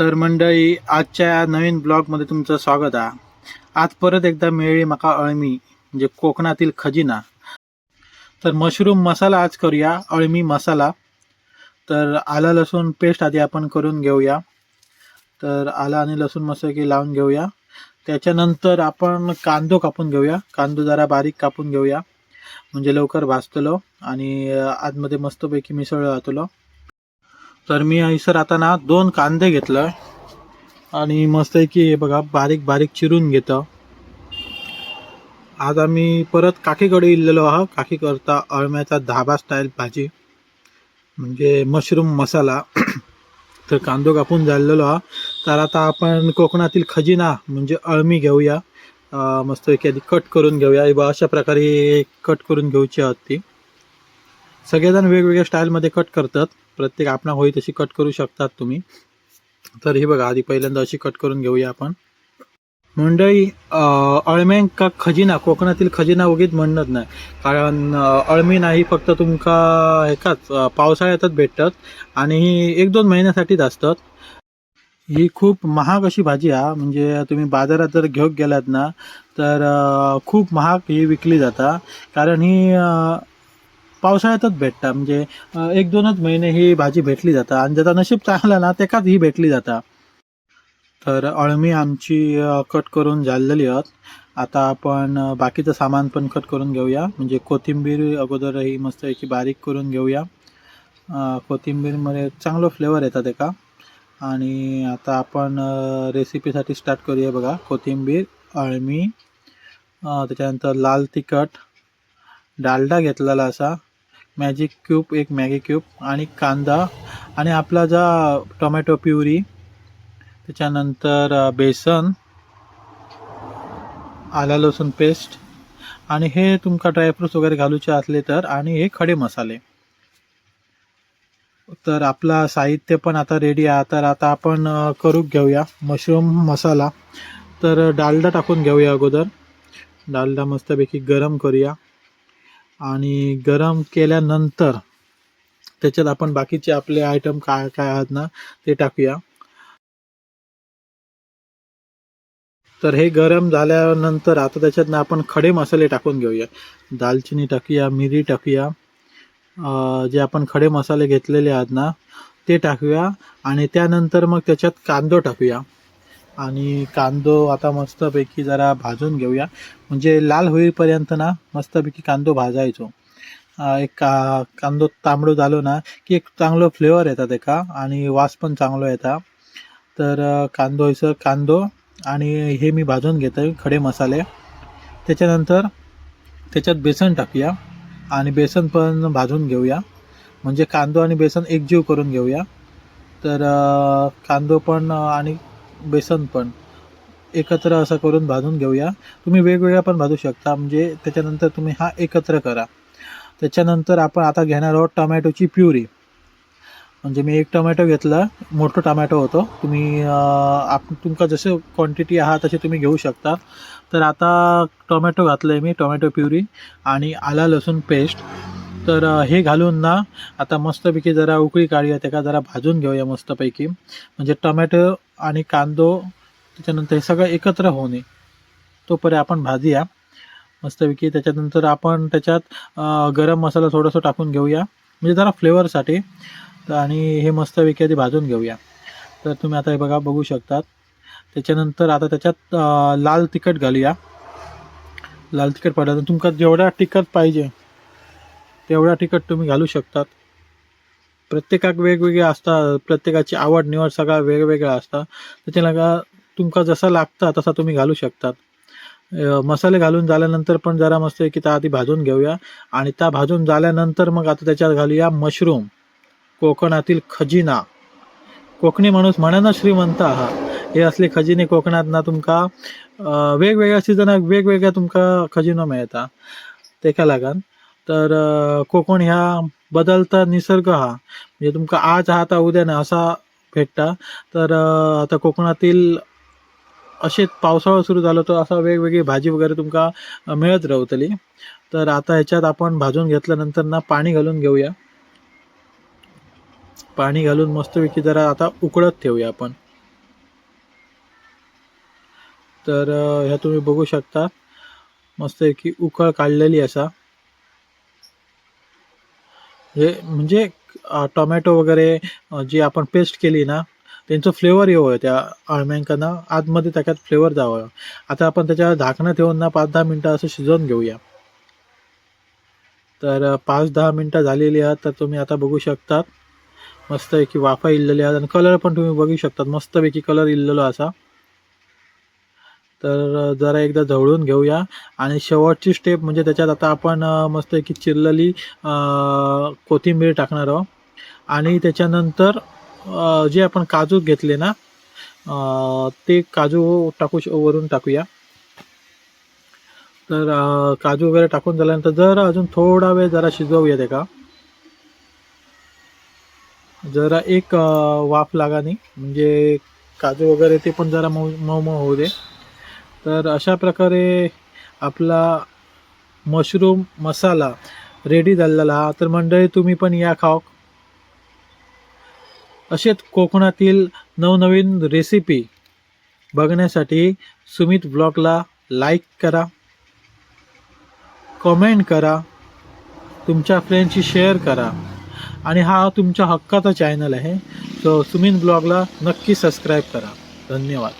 तर मंडळी आजच्या नवीन ब्लॉगमध्ये तुमचं स्वागत आहे. आज परत एकदा मिळेली मका अळमी म्हणजे कोकणातील खजिना. तर मशरूम मसाला आज करूया अळमी मसाला. तर आला लसूण पेस्ट आधी आपण करून घेऊया. तर आला आणि लसूण मसाला लावून घेऊया. त्याच्यानंतर आपण कांदो कापून घेऊया. कांदो जरा बारीक कापून घेऊया. म्हणजे लवकर भाजतलो आणि आतमध्ये मस्तपैकी मिसळ राहतलो तर मी सर आता ना दोन कांदे घेतलं आणि मस्त की हे बघा बारीक बारीक चिरून घेतं. आज आम्ही परत काकीकडे इल्लेलो आहोत. काकी करता अळम्याचा धाबा स्टाईल भाजी म्हणजे मशरूम मसाला. तर कांदो कापून झालेलो हा तर आता आपण कोकणातील खजिना म्हणजे अळमी घेऊया. मस्त मस्तपैकी आधी कट करून घेऊया. बा अशा प्रकारे कट करून घेऊची आहात ती. सगळेजण वेगवेगळ्या स्टाईलमध्ये कट करतात. प्रत्येक आपणा होई तशी कट करू शकतात तुम्ही. तर ही बघा आधी पहिल्यांदा अशी कट करून घेऊया आपण. मंडळी अळम्यां का खजिना कोकणातील खजिना उगीच म्हणत नाही. कारण अळमी नाही फक्त तुमका एकाच पावसाळ्यातच भेटतात. आणि ही एक दोन महिन्यासाठीच असतात. ही खूप महाग अशी भाजी हा. म्हणजे तुम्ही बाजारात जर घेऊन गेलात ना तर खूप महाग ही विकली जाता. कारण ही पावसाळ्यातच भेटता. म्हणजे एक दोनच महिने ही भाजी भेटली जाता. आणि ज्याचा नशीब चांगला ना त्याकाच ही भेटली जाता. तर अळमी आमची कट करून झालेली आहोत. आता आपण बाकीचं सामान पण कट करून घेऊया. म्हणजे कोथिंबीर अगोदर ही मस्त याची बारीक करून घेऊया. कोथिंबीरमध्ये चांगलं फ्लेवर येतात एका. आणि आता आपण रेसिपीसाठी स्टार्ट करूया बघा. कोथिंबीर अळमी त्याच्यानंतर लाल तिखट डालडा घेतलेला असा. मॅजिक क्यूब एक मॅगी क्यूब आणि कांदा आणि आपला जा टोमॅटो प्युरी त्याच्यानंतर बेसन आला लसूण पेस्ट आणि हे तुमका ड्रायफ्रूट्स वगैरे घालूचे असले तर आणि हे खडे मसाले. तर आपला साहित्य पण आता रेडी आहे. तर आता आपण करू घेऊया मशरूम मसाला तर डालडा टाकून घेऊया अगोदर. डालडा मस्तपैकी गरम करूया. आणि गरम केल्यानंतर त्याच्यात आपण बाकीचे आपले आयटम काय काय आहेत ना ते टाकूया. तर हे गरम झाल्यानंतर आता त्याच्यात ना आपण खडे मसाले टाकून घेऊया. दालचिनी टाकूया मिरी टाकूया जे आपण खडे मसाले घेतलेले आहेत ना ते टाकूया आणि त्यानंतर मग त्याच्यात कांदो टाकूया. आणि कांदो आता मस्तपैकी जरा भाजून घेऊया. म्हणजे लाल होईपर्यंत ना मस्तपैकी कांदो भाजायचो. एक का कांदो तांबडो झालो ना की एक चांगलं फ्लेवर येतात तेका आणि वास पण चांगलो येतात तर कांदो हिसं कांदो आणि हे मी भाजून घेतो खडे मसाले. त्याच्यानंतर त्याच्यात बेसन टाकूया आणि बेसन पण भाजून घेऊया. म्हणजे कांदो आणि बेसन एकजीव करून घेऊया. तर कांदो पण आणि बेसन पण एकत्र असं करून भाजून घेऊया. तुम्ही वेगवेगळ्या पण भाजू शकता. म्हणजे त्याच्यानंतर तुम्ही हा एकत्र करा. त्याच्यानंतर आपण आता घेणार आहोत टमॅटोची प्युरी. म्हणजे मी एक टोमॅटो घेतला. मोठं टोमॅटो होतो. तुम्ही आप तुमका जसे क्वांटिटी आहात तसे तुम्ही घेऊ शकता. तर आता टोमॅटो घातलं आहे मी टोमॅटो प्युरी आणि आला लसूण पेस्ट तर हे घालून ना आता मस्तपैकी जरा उकळी काढूया त्याका जरा भाजून घेऊया मस्तपैकी. म्हणजे टोमॅटो आणि कांदो त्याच्यानंतर हे सगळं एकत्र होऊ नये तोपर्यंत आपण भाजूया. मस्तपैकी त्याच्यानंतर आपण त्याच्यात गरम मसाला थोडंसं टाकून घेऊया. म्हणजे जरा फ्लेवरसाठी. आणि हे मस्तपैकी आधी भाजून घेऊया. तर तुम्ही आता हे बघा बघू शकतात. त्याच्यानंतर आता त्याच्यात लाल तिखट घालूया. लाल तिखट पाहिजे तुमका जेवढा तिखट पाहिजे तेवढा तिखट तुम्ही घालू शकतात. प्रत्येकाक वेगवेगळे असतात प्रत्येकाची आवड निवड सगळा वेगवेगळा असता. त्याच्या का तुमका जसा लागता तसा तुम्ही घालू शकतात. मसाले घालून झाल्यानंतर पण जरा मस्त की त्या आधी भाजून घेऊया. आणि त्या भाजून झाल्यानंतर मग आता त्याच्यात घालूया मशरूम कोकणातील खजिना. कोकणी माणूस म्हणा श्रीमंत हा हे असले खजिने कोकणात ना तुमका वेगवेगळ्या सिजनाक वेगवेगळ्या तुमका खजिनो मेळता. तेका लागन? तर कोकण ह्या बदलता निसर्ग हा. म्हणजे तुमका आज हा आता उद्या ना असा भेटता. तर आता कोकणातील असे पावसाळा सुरू झालो तर असा वेगवेगळी भाजी वगैरे तुमका मिळत रावतली. तर आता ह्याच्यात आपण भाजून घेतल्यानंतर ना पाणी घालून घेऊया. पाणी घालून मस्तपैकी जरा आता उकळत ठेवूया आपण. तर ह्या तुम्ही बघू शकता. मस्तपैकी उकळ काढलेली असा. हे म्हणजे टोमॅटो वगैरे जी आपण पेस्ट केली ना त्यांचं फ्लेवर येऊ त्या अळम्यांकांना आतमध्ये त्याच्यात फ्लेवर जावं. आता आपण त्याच्यावर झाकणं ठेवून ना पाच दहा मिनटं असं शिजवून घेऊया. तर पाच दहा मिनटं झालेली आहेत तर तुम्ही आता बघू शकतात. मस्त की वाफा इल्लेली आहेत. आणि कलर पण तुम्ही बघू शकतात. मस्तपैकी कलर इल्लेलो असा. तर जरा एकदा जवळून घेऊया. आणि शेवटची स्टेप म्हणजे त्याच्यात आता आपण मस्त की चिरलेली कोथिंबीर टाकणार आहोत. आणि त्याच्यानंतर जे आपण काजू घेतले ना ते काजू टाकू श- वरून टाकूया. तर काजू वगैरे टाकून झाल्यानंतर जरा अजून थोडा वेळ जरा शिजवूया ते का. जरा एक वाफ लागा नाही म्हणजे काजू वगैरे ते पण जरा मऊ मऊ मऊ होऊ दे. तर अशा प्रकारे आपला मशरूम मसाला रेडी झालेला. हा. तर मंडळी तुम्ही पण या खाओ. असेच कोकणातील नवनवीन रेसिपी बघण्यासाठी सुमित ब्लॉगला लाईक करा. कमेंट करा. तुमच्या फ्रेंडशी शेअर करा. आणि हा तुमच्या हक्काचा चॅनल आहे. सो सुमित ब्लॉगला नक्की सबस्क्राईब करा. धन्यवाद.